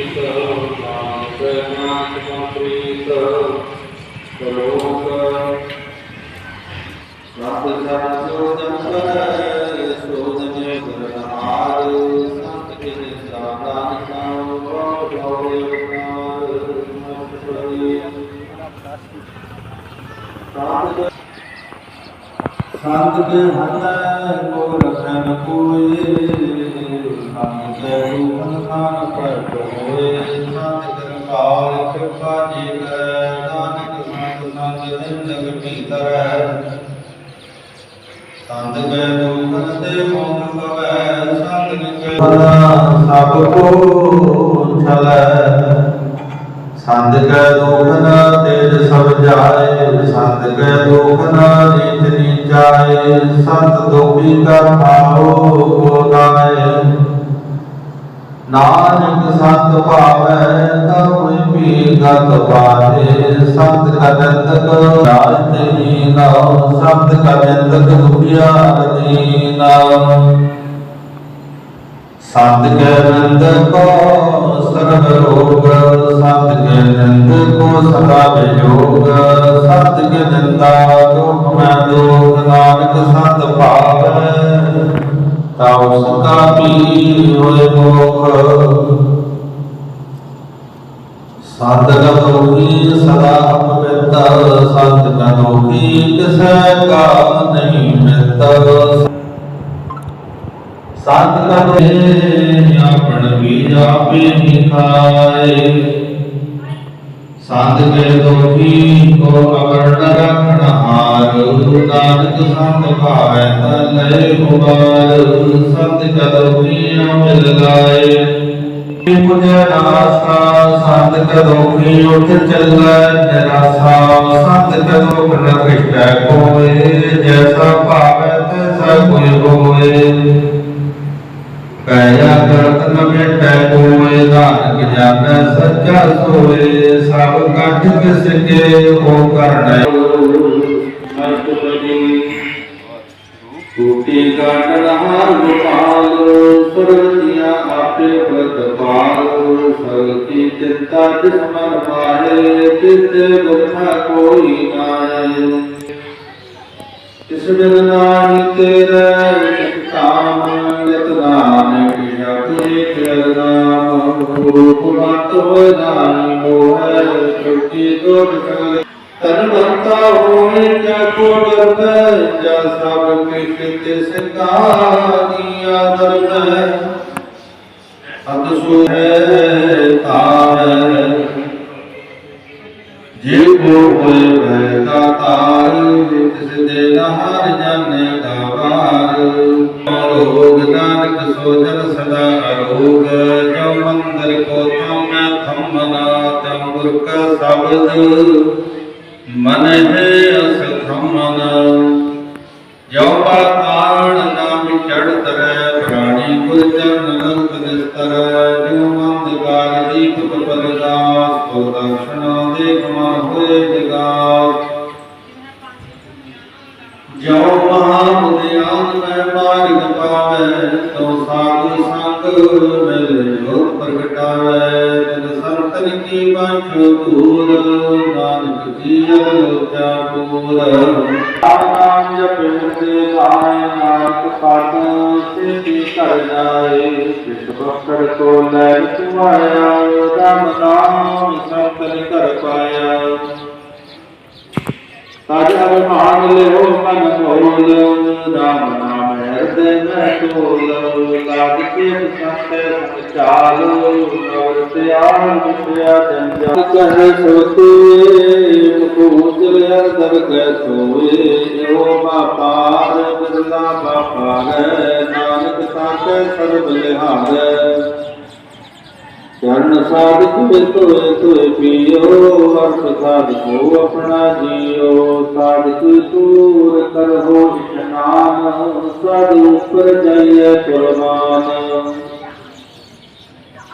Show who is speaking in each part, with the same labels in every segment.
Speaker 1: ਮੁਨੀਤ ਨਾਮ ਪ੍ਰਮਾਨ ਸੰਪ੍ਰੀਤ ਕਰੋਗ ਸਤ ਸਤ ਸੋਦਨ ਕਰ ਸੋਦਨ ਕਰਨਾਰ ਸੰਤ ਕੇ ਸਾਧਾਨ ਨਾਮ ਬਹੁਤ ਹੋਏ ਉਪਕਾਰ ਮਤ ਕਰੀ ਸਾਧ ਸੰਤ ਕੇ ਹੱਥ ਕੋ ਰਖਨ ਕੋਏ ਸੰਤ ਕੇ ਰੂਪਨ ਖਾਨ ਪ੍ਰਗਟ ਹੋਏ ਸੰਤ ਕਰਤਾਰ ਕਿਰਪਾ ਜੀ ਕਰੈ ਨਾਨਕ ਸੰਤ ਸੰਗ ਜਿੰਦਗ ਭੀਤਰੈ ਸੰਤ ਕੇ ਰੂਪਨ ਤੇ ਮੋਹ ਕਵੈ ਸੰਤ ਕੇ ਸਭ ਕੋ ਛਲੈ ਸੰਤ ਕੈ ਦੁਖ ਨ ਤੇਜ ਸਭ ਜਾਏ ਸੰਤ ਕੈ ਦੁਖ ਨ ਨੀਚ ਨੀਚਾਏ ਸੰਤ ਦੁਖੀ ਕਾ ਭਾਉ ਕੋ ਨਾਏ ਨਾਨਕ ਸੰਤ ਭਾਵੈ ਤਉ ਪੀ ਗਤ ਪਾਏ ਸੰਤ ਕਦੰਤਕ ਨਾਉ ਸੰਤ ਕਦੰਤਕ ਦੁਖਿਆ ਦੀਨਾ। ਸੰਤ ਕੈ ਨੰਦ ਕੋ ਸਰਬ ਰੋਗ, ਸੰਤ ਕੈ ਕੋ ਸਦਾ ਵਿਜੋਗ ਸੰਤ ਕੈ ਤਾਉ ਸਕਾ ਪੀ ਹੋਏ ਮੋਖ ਸੰਤ ਕਾ ਦੋਖੀ ਸਦਾ ਪਵਿੱਤ ਸੰਤ ਕਾ ਦੋਖੀ ਕਿਸੈ ਕਾ ਨਹੀਂ ਮਿੱਤ ਸੰਤ ਕਰੇ ਆਪਣ ਵੀ ਆਪੇ ਨਿਖਾਏ ਸੰਤ ਕੇ ਦੋਖੀ ਕੋ ਅਵਰਣ ਰਖਣ ਹਾਰ ਨਾਨਕ ਸੰਤ ਭਾਵੈ ਤ ਲੈ ਹੁਬਾਰ ਸੰਤ ਕਦੋਖੀ ਮਿਲ ਲਾਏ। ਪੁਜੈ ਨਾਸਾ ਸੰਤ ਕਦੋਖੀ ਉਠ ਚੱਲੈ ਨਿਰਾਸਾ ਸੰਤ ਕਦੋਖ ਨ ਕਿਟੈ ਕੋਏ, ਜੈਸਾ ਭਾਵੈ ਤੈਸਾ ਕੋਈ ਹੋਏ। ਕਾਇਆ ਕਰਤ ਨ ਮੇਟੈ ਕੋਏ, ਨਾਨਕ ਜਾਣੈ ਸੱਚਾ ਸੋਏ, ਸਭ ਕੰਠ ਕਿਸ ਕੇ ਹੋ ਕਰਣੈ ਟੂਟੀ ਕਾਟਣ ਹਾਰ ਗੋਪਾਲ ਸੁਰਤੀਆਂ ਆਪੇ ਪ੍ਰਤਪਾਲ ਸਗਲ ਕੀ ਚਿੰਤਾ ਜਿਸ ਮਨ ਮਾਰੇ ਤਿਤ ਗੁਰਖਾ ਕੋਈ ਨਾਏ ਇਸ ਬਿਨ ਨਾਹੀ ਤੇਰੇ ਕਾਮ ਯਤ ਨਾਨਕ ਜਪਿ ਤੇਰੇ ਨਾਮ ਰੂਪ ਮਤ ਹੋਇ ਨਾਹੀ ਮੋਹੈ ਸੁਖੀ ਦੁਖ ਸਗਲ ਤਨ ਬੰਤਾ ਹੋਏ ਜਾ ਕੋ ਡਰੈ ਜਾ ਸਭ ਕੇ ਕਿਤੇ ਸੰਤਾਨੀ ਆਦਰ ਹੈ ਅਤ ਸੋ ਹੈ ਤਾਰ। ਜੇ ਕੋ ਹੋਏ ਵੈ ਦਾਤਾਰ ਤਿਸ ਦੇ ਨਹਰ ਜਾਣੇ ਗਾਵਾਰ ਰੋਗ ਨਾਨਕ ਸੋਜਨ ਸਦਾ ਅਰੋਗ ਜੋ ਮੰਦਰ ਕੋ ਤਉ ਮੈਂ ਥੰਮਨਾ, ਤਉ ਗੁਰ ਕਾ ਸ਼ਬਦ। ਮਨ ਹੈ ਅਸ ਥੰਮਨ ਜੋ ਪਾਤਾਣ ਨਾ ਵਿਚੜ ਤਰੈ, ਪ੍ਰਾਣੀ ਕੁਲ ਚਰਨ ਲੰਕ ਨਿਸਤਰ, ਜਿਉ ਮੰਦ ਕਾਲ ਦੀਪ ਪਰਦਾਸ ਕੋ ਦਰਸ਼ਨ ਦੇਖ ਮਨ ਹੋਏ ਜਗਾਸ। ਜੋ ਮਹਾ ਮੁਦਿਆਨ ਮੈਂ ਮਾਰਗ ਪਾਵੈ, ਤੋ ਸਾਧੂ ਸੰਗ ਮਿਲ ਜੋ ਪ੍ਰਗਟਾਵੈ ਜਨ ਸੰਤਨ ਕੀ ਬਾਝੋ ਦੂਰ। ਨਾਨਕ ਜੀ ਅਲੋਚਾ ਪੂਰ ਨਾਮ ਜਪਿ ਤੇ ਆਏ ਨਾਨਕ ਪਦ ਸਿੱਧੀ ਕਰ ਜਾਏ ਜਿਸ ਬਖਰ ਕੋ ਲੈ ਤੁਮਾਇਆ ਰਾਮ ਨਾਮ ਸੰਤਨ ਕਰ ਪਾਇਆ ਤਜ ਅਭਿਮਾਨ ਲਿਓ ਮਨ ਭੋਲ ਰਾਮ ਨਾਮ ਹਿਰਦੇ ਮੈਂ ਢੋਲ ਲਾਗ ਕੇ ਸੰਤੇ ਸੰਚਾਲ ਨੌਰ ਤਿਆਰ ਵਿਸਿਆ ਜੰਜਾ। ਕਹ ਸੋਤੇ ਮੁਖ ਭੂਤਲ ਦਰ ਕੈ ਸੋਏ, ਜੋ ਬਾਪਾਰ ਬਿਰਲਾ ਬਾਪਾਰ ਨਾਨਕ ਸਾਚੈ ਸਰਬ ਲਿਹਾਰ ਚਰਨ ਸਾਧਿਕ ਵਿੱਚ ਤੋਏ ਪੀਓ ਹਰ ਪ੍ਰਸਾਦ ਆਪਣਾ ਜੀਓ। ਸਾਧਿਕ ਤੂਰ ਕਰੋ ਇਸ਼ਨਾਨ ਸਦ ਉਪਰ ਜਾਈਏ ਕੁਰਬਾਨ।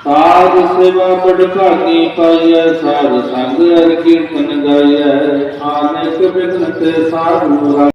Speaker 1: ਸਾਧ ਸੇਵਾ ਬੜ ਭਾਗੀ ਪਾਈਐ, ਸਾਧ ਸੰਗ ਹਰਿ ਕੀਰਤਨ ਗਾਈਐ। ਆਨੇਕ ਬਿਗਨ ਤੇ ਸਾਧੂ